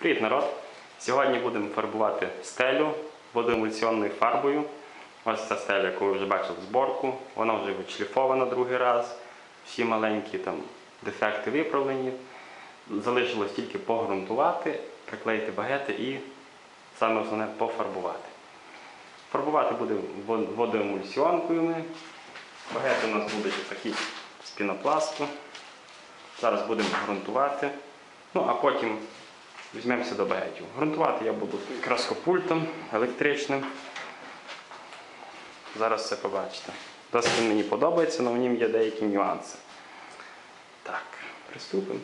Привіт, народ! Сьогодні будемо фарбувати стелю водоемульсіонною фарбою. Ось ця стеля, яку ви вже бачили зборку. Вона вже відшліфована другий раз. Всі маленькі там дефекти виправлені. Залишилось тільки погрунтувати, приклеїти багети і саме основне пофарбувати. Фарбувати будемо вод- водоемульсіонкою ми. Багети у нас будуть такі з пінопласту. Зараз будемо ґрунтувати. Ну, а потім візьмемося до багетів. Грунтувати я буду краскопультом електричним. Зараз все побачите. Досить мені подобається, але в нім є деякі нюанси. Так, приступимо.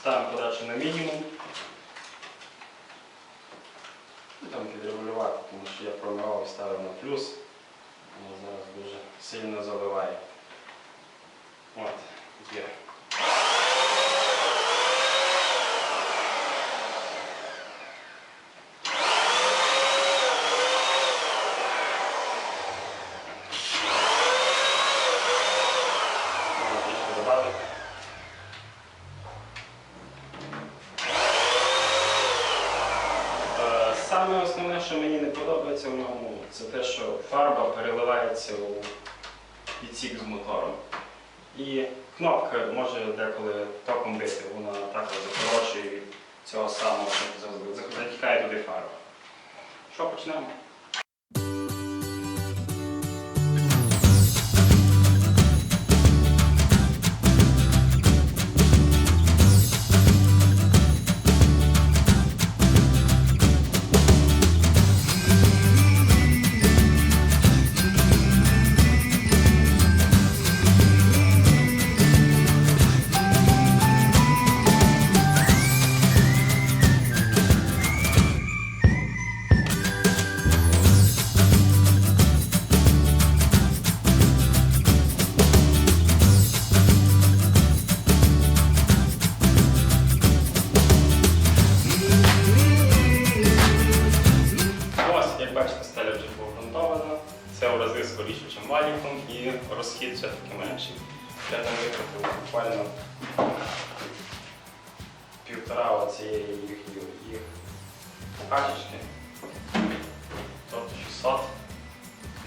Ставимо подачу на мінімум. І Там підрегулювати, тому що я промивав і ставив на плюс. Воно зараз дуже сильно заливає. От, є. Можна трішки додати. Е, Саме основне, що мені не подобається в ньому, це те, фарба переливається у відсік з мотором. І кнопка може деколи током бити, вона також запорожує від цього самого, що затікає туди фарба. Що почнемо? Скоріше, ніж валіком, і розхід все-таки менший. Я там викрутив буквально півтора оцієї їхньої їх качечки. Тобто 600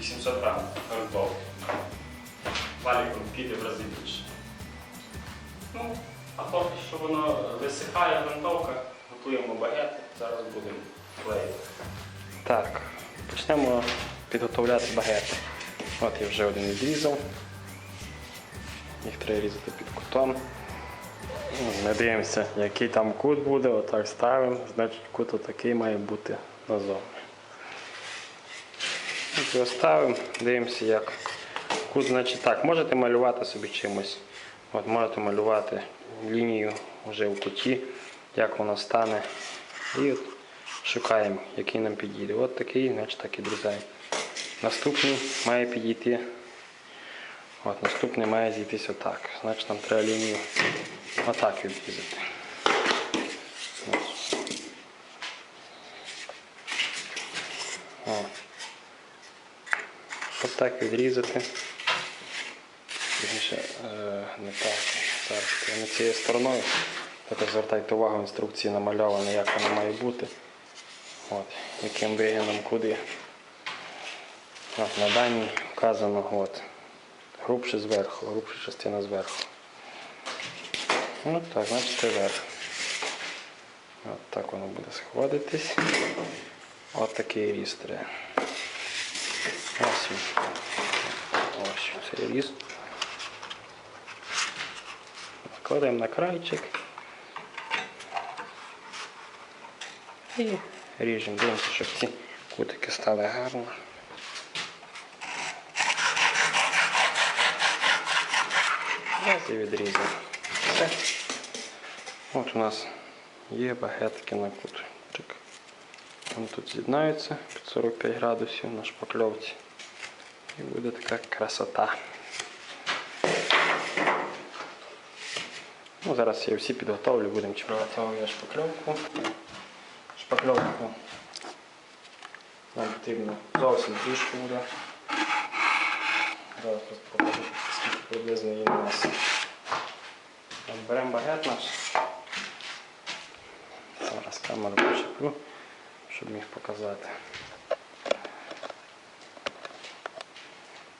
800 грамів грунтовки. Валіком піде в рази більше. Ну, а поки що воно висихає грунтовка, готуємо багети, зараз будемо клеїти. Так, почнемо підготовляти багети. От я вже один відрізав. Їх треба різати під кутом. Ну, Ми дивимося, який там кут буде, отак ставимо, значить кут отакий має бути назовні. Його ставимо, дивимося, як кут, значить так, можете малювати собі чимось. От можете малювати лінію вже в куті, як воно стане. І от шукаємо, який нам підійде. От такий, значить так і відрізаємо. Наступний має підійти. От, наступний має зійтись отак. Значить нам треба лінію отак відрізати. Ось. О. Отак відрізати. Вірніше, е, не так. Так, не цією стороною. Тільки звертайте увагу, в інструкції намальовано, як воно має бути. От, яким вигином куди. От, на даній вказано от, грубше зверху, грубша частина зверху. Ну так, значить це верх. От так воно буде сходитись. От такий різ треба. Ось. Ось цей різ. Кладемо на крайчик. І ріжемо, дивимося, щоб ці кутики стали гарно. І відрізали. Все. От у нас є багетки на кутик. Вони тут з'єднаються під 45 градусів на шпакльовці. І буде така красота. Ну, зараз я всі підготовлю, будемо приготовлю я шпакльовку. Шпакльовку нам потрібно зовсім трішки буде. Зараз просто покажу, приблизно є нас. Беремо багет наш. Зараз камеру почеплю, щоб міг показати.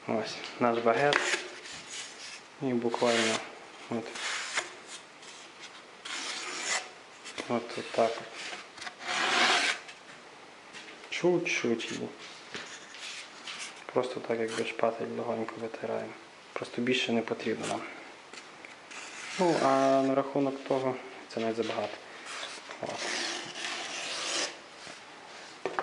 Ось наш багет. І буквально от, от, от так. Чуть-чуть її. Просто так, якби шпатель легонько витираємо. Просто більше не потрібно. Ну, а на рахунок того, це навіть забагато. От.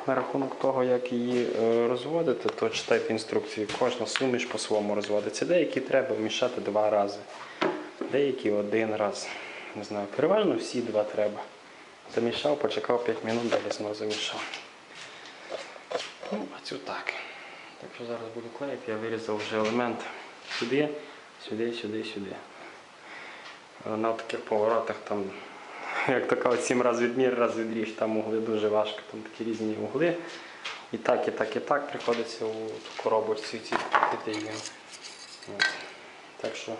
На рахунок того, як її е, розводити, то читайте інструкції. Кожна суміш по-своєму розводиться. Деякі треба вмішати два рази, деякі один раз. Не знаю, переважно всі два треба. Замішав, почекав 5 хвилин, далі знову замішав. Ну, а цю так. Так що зараз буду клеїти, я вирізав вже елемент сюди, сюди, сюди, сюди. На таких поворотах там, як то кажуть, сім разів відмір, раз відріж, там угли дуже важко, там такі різні угли. І так, і так, і так приходиться у ту коробочці ці вкрутити Так що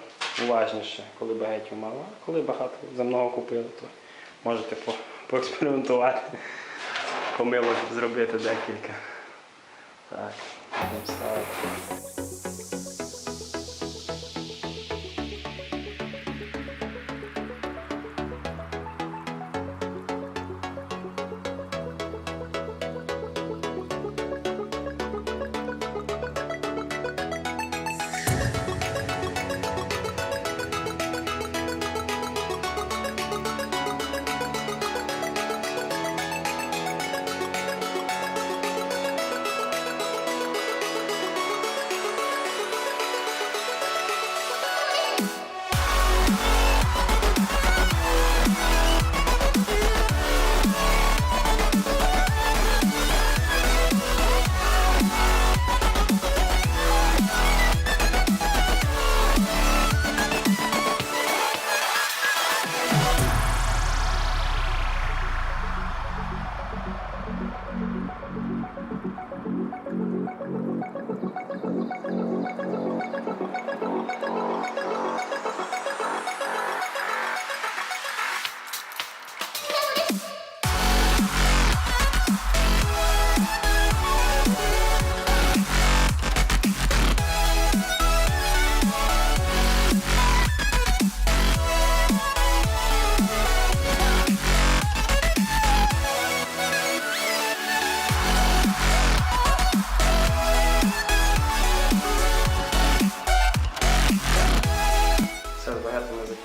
уважніше, коли багатьох мало, а коли багато за много купили, то можете по- поекспериментувати, помилок зробити декілька. Так, будемо ставити.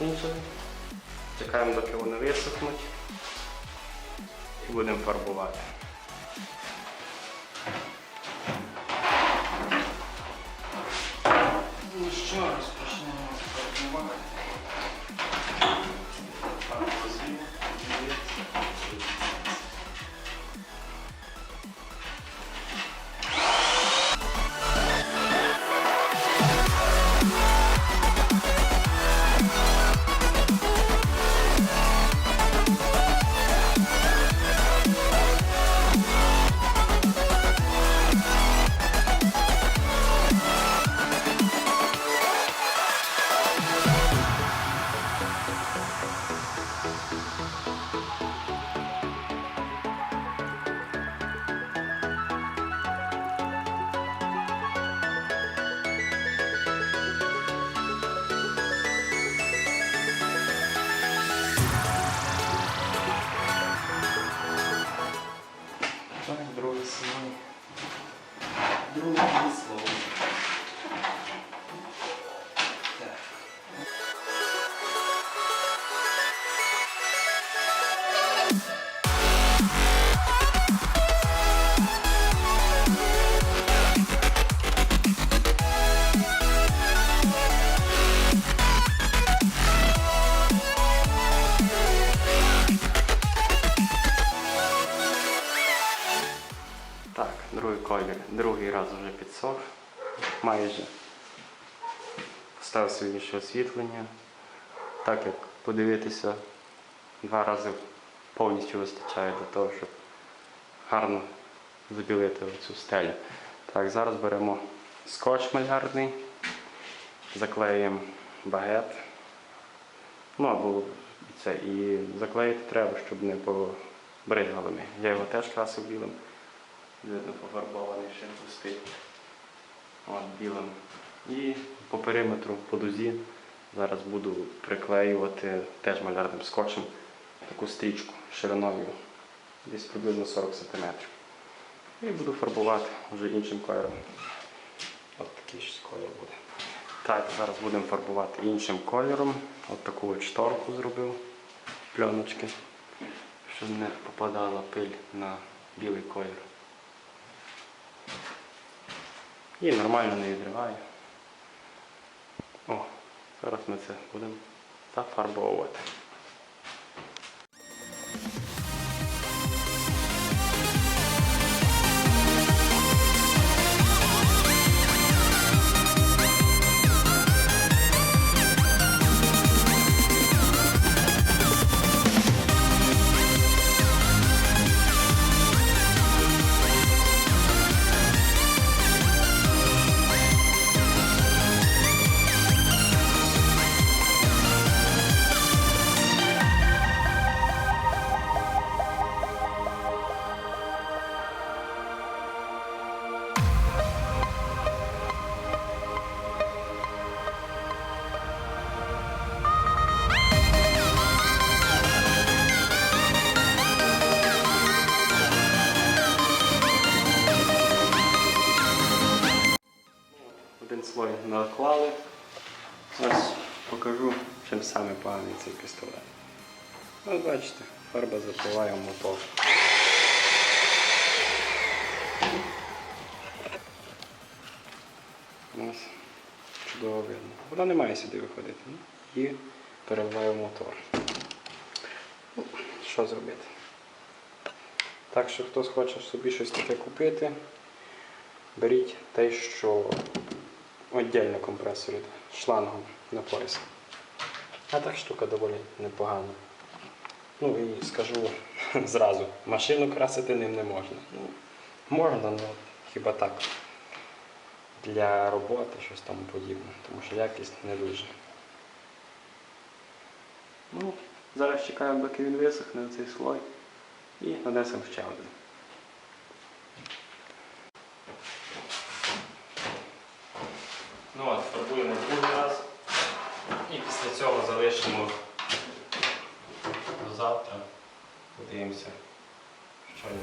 Закінчили. Чекаємо, доки вони висохнуть. І будемо фарбувати. Ну що, розпочнемо з фарбувати. Майже. Поставив сильніше освітлення. Так як подивитися, два рази повністю вистачає для того, щоб гарно забілити цю стелю. Так, зараз беремо скотч малярний, заклеїмо багет. Ну або це і заклеїти треба, щоб не побризгали. Я його теж красив білим. Видно, пофарбований ще густий. От білим. І по периметру, по дузі зараз буду приклеювати теж малярним скотчем таку стрічку шириною десь приблизно 40 см. І буду фарбувати вже іншим кольором. От такий щось колір буде. Так, зараз будемо фарбувати іншим кольором. От таку от шторку зробив пленочки, щоб не попадала пиль на білий колір. І нормально не відриває. О, зараз ми це будемо зафарбовувати. Ось покажу, чим саме поганий цей пістолет. Ось бачите, фарба запливає в мотор. Ось, чудово видно. Вона не має сюди виходити. Ну, І переливаю в мотор. Ну, що зробити? Так що хтось хоче собі щось таке купити, беріть те, що віддільно компресор йде, шлангом на пояс. А так штука доволі непогана. Ну і скажу зразу, машину красити ним не можна. Ну, можна, але хіба так. Для роботи щось тому подібне, тому що якість не дуже. Ну, зараз чекаємо, доки він висохне цей слой і нанесемо ще один. Ну от, фарбуємо другий раз. І після цього залишимо до завтра. Подивимося, що не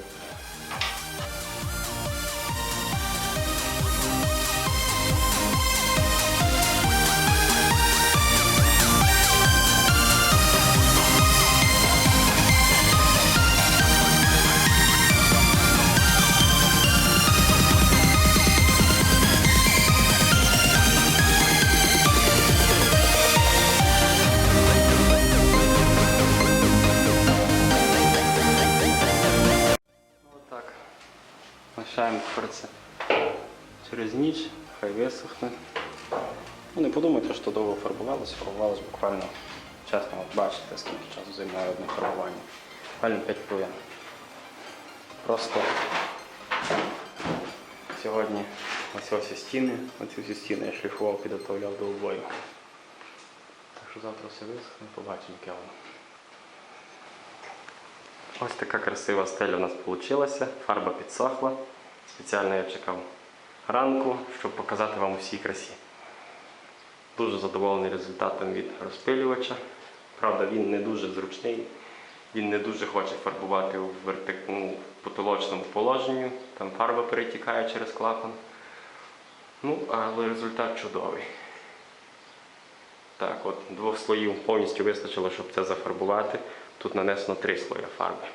Лишаємо через ніч, хай висохне. Ну, не подумайте, що довго фарбувалося, фарбувалося буквально, чесно, бачите, скільки часу займає одне фарбування. Буквально 5 хвилин. Просто сьогодні ось ось стіни, оці всі стіни я шліфував, підготовляв до обою. Так що завтра все висохне, побачимо, яке воно. Ось така красива стеля у нас вийшла. Фарба підсохла. Спеціально я чекав ранку, щоб показати вам у всій красі. Дуже задоволений результатом від розпилювача. Правда, він не дуже зручний, він не дуже хоче фарбувати у вертик... ну, потолочному положенні. Там фарба перетікає через клапан. Ну, але результат чудовий. Так, от двох слоїв повністю вистачило, щоб це зафарбувати. Тут нанесено три слої фарби.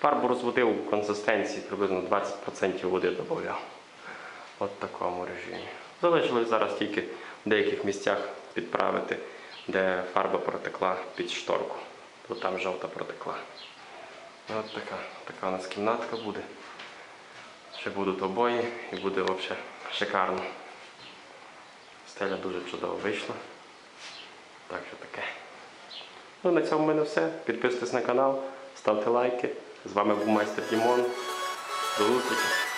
Фарбу розводив у консистенції приблизно 20% води додавав. От в такому режимі. Залишилось зараз тільки в деяких місцях підправити, де фарба протекла під шторку. Бо там жовта протекла. От така, така у нас кімнатка буде. Ще будуть обої і буде взагалі шикарно. Стеля дуже чудово вийшла. Так що таке. Ну, на цьому в мене все. Підписуйтесь на канал, ставте лайки. З вами був майстер Дімон. До зустрічі!